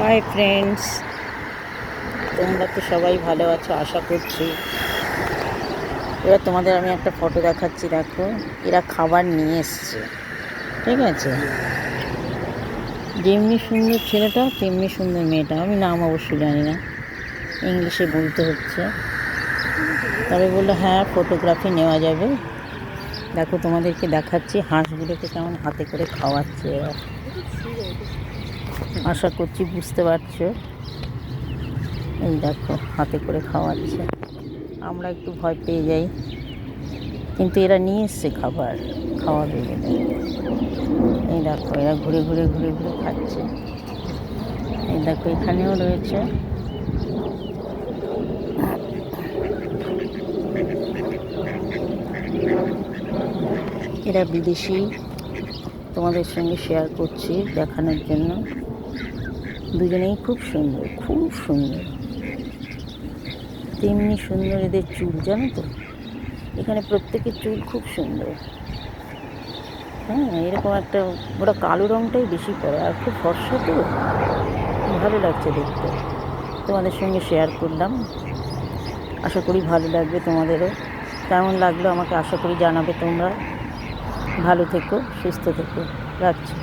Hi friends তোমরা তো সবাই ভালো আছো, আশা করছি। এবার তোমাদের আমি একটা ফটো দেখাচ্ছি, দেখো। এরা খাবার নিয়ে এসছে, ঠিক আছে? যেমনি সুন্দর ছেলেটা, তেমনি সুন্দর মেয়েটা। আমি নাম অবশ্যই জানি না। ইংলিশে বলতে হচ্ছে। তবে বলল হ্যাঁ ফটোগ্রাফি নেওয়া যাবে। দেখো, তোমাদেরকে দেখাচ্ছি, হাঁসগুলোকে কেমন হাতে করে খাওয়াচ্ছে আশা করছি বুঝতে পারছ। এই দেখো, হাতে করে খাওয়াচ্ছে। আমরা একটু ভয় পেয়ে যাই। কিন্তু এরা নিয়ে এসছে খাবার, খাওয়াবে বলে। এই দেখো, এরা ঘুরে ঘুরে ঘুরে ঘুরে খাচ্ছে। এই দেখো, এখানেও রয়েছে। এরা বিদেশি। তোমাদের সঙ্গে শেয়ার করছি দেখানোর জন্য। দুজনেই খুব সুন্দর খুব সুন্দর। তেমনি সুন্দর এদের চুল, জানো তো? এখানে প্রত্যেকের চুল খুব সুন্দর। হ্যাঁ এরকম একটা ওরা কালো রঙটাই বেশি পরে, আর খুব ফর্সা তো। ভালো লাগছে দেখতে। তোমাদের সঙ্গে শেয়ার করলাম। আশা করি ভালো লাগবে তোমাদেরও। কেমন লাগল আমাকে আশা করি জানাবে তোমরা। ভালো থেকো সুস্থ থেকো রাখছি।